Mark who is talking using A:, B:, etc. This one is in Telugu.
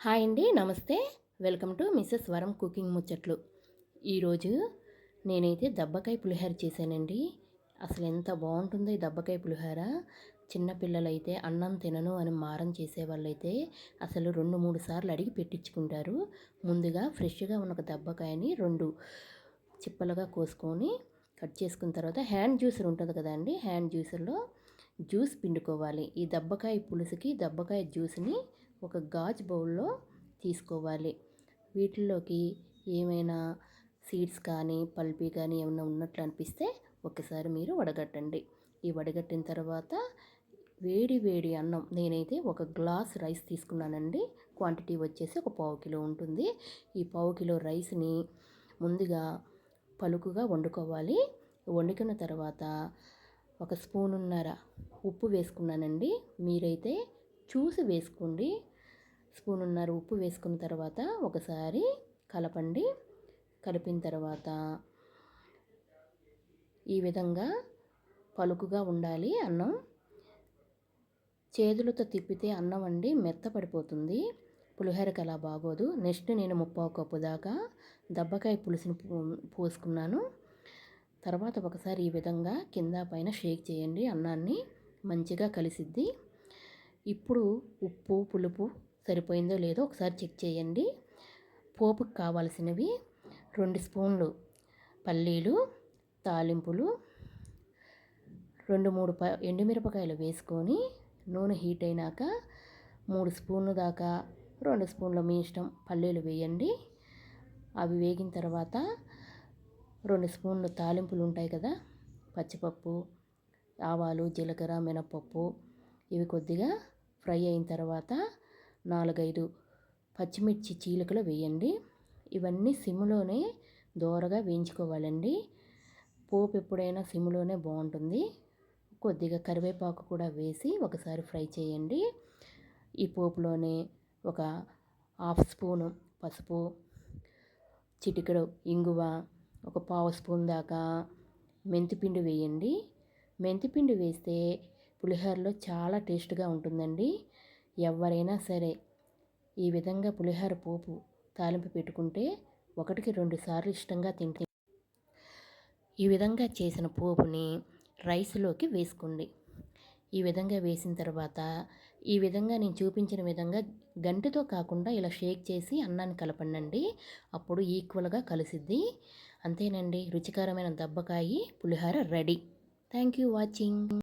A: హాయ్ అండి నమస్తే. Welcome to Mrs Varam cooking ముచ్చట్లు. ఈరోజు నేనైతే దబ్బకాయ పులిహోర చేశానండి. అసలు ఎంత బాగుంటుందో ఈ దబ్బకాయ పులిహోర. చిన్నపిల్లలైతే అన్నం తినను అని మారం చేసేవాళ్ళైతే అసలు రెండు మూడు సార్లు అడిగి పెట్టించుకుంటారు. ముందుగా ఫ్రెష్గా ఉన్న ఒక దబ్బకాయని రెండు చిప్పలుగా కోసుకొని కట్ చేసుకున్న తర్వాత హ్యాండ్ జ్యూసర్ ఉంటుంది కదండి హ్యాండ్ జ్యూసర్లో జ్యూస్ పిండుకోవాలి. ఈ దబ్బకాయ పులుసుకి దబ్బకాయ జ్యూస్ని ఒక గాజు బౌల్లో తీసుకోవాలి. వీటిల్లోకి ఏమైనా సీడ్స్ కానీ పల్పీ కానీ ఏమైనా ఉన్నట్లు అనిపిస్తే ఒకసారి మీరు వడగట్టండి. ఈ వడగట్టిన తర్వాత వేడి వేడి అన్నం నేనైతే ఒక గ్లాస్ రైస్ తీసుకున్నానండి. క్వాంటిటీ వచ్చేసి ఒక పావు కిలో ఉంటుంది. ఈ పావు కిలో రైస్ని ముందుగా పలుకుగా వండుకోవాలి. వండుకున్న తర్వాత ఒక స్పూనున్నర ఉప్పు వేసుకున్నానండి. మీరైతే చూసి వేసుకోండి. స్పూనున్నర ఉప్పు వేసుకున్న తర్వాత ఒకసారి కలపండి. కలిపిన తర్వాత ఈ విధంగా పలుకుగా ఉండాలి అన్నం. చేతులతో తిప్పితే అన్నం అండి మెత్తపడిపోతుంది. పులిహోరకి అలా బాగోదు. నెక్స్ట్ నేను ముప్పావు కప్పు దాకా దబ్బకాయ పులుసుని పోసుకున్నాను. తర్వాత ఒకసారి ఈ విధంగా కింద పైన షేక్ చేయండి. అన్నాన్ని మంచిగా కలిసిద్ది. ఇప్పుడు ఉప్పు పులుపు సరిపోయిందో లేదో ఒకసారి చెక్ చేయండి. పోపుకి కావాల్సినవి రెండు స్పూన్లు పల్లీలు తాలింపులు రెండు మూడు ప ఎండుమిరపకాయలు వేసుకొని నూనె హీట్ అయినాక మూడు స్పూన్లు దాకా రెండు స్పూన్ల మీ ఇష్టం పల్లీలు వేయండి. అవి వేగిన తర్వాత రెండు స్పూన్లు తాలింపులు ఉంటాయి కదా పచ్చిపప్పు ఆవాలు జీలకర్ర మినపప్పు ఇవి కొద్దిగా ఫ్రై అయిన తర్వాత నాలుగైదు పచ్చిమిర్చి చీలికలు వేయండి. ఇవన్నీ సిమ్లోనే దోరగా వేయించుకోవాలండి. పోపు ఎప్పుడైనా సిమ్లోనే బాగుంటుంది. కొద్దిగా కరివేపాకు కూడా వేసి ఒకసారి ఫ్రై చేయండి. ఈ పోపులోనే ఒక హాఫ్ స్పూను పసుపు చిటికెడు ఇంగువ ఒక పావు స్పూన్ దాకా మెంతిపిండి వేయండి. మెంతిపిండి వేస్తే పులిహోరలో చాలా టేస్ట్గా ఉంటుందండి. ఎవరైనా సరే ఈ విధంగా పులిహోర పోపు తాలింపు పెట్టుకుంటే ఒకటికి రెండు సార్లు ఇష్టంగా తింటే ఈ విధంగా చేసిన పోపుని రైస్లోకి వేసుకోండి. ఈ విధంగా వేసిన తర్వాత ఈ విధంగా నేను చూపించిన విధంగా గంటితో కాకుండా ఇలా షేక్ చేసి అన్నాన్ని కలపండి అప్పుడు ఈక్వల్గా కలిసిద్ది. అంతేనండి రుచికరమైన దబ్బకాయి పులిహోర రెడీ. Thank you watching.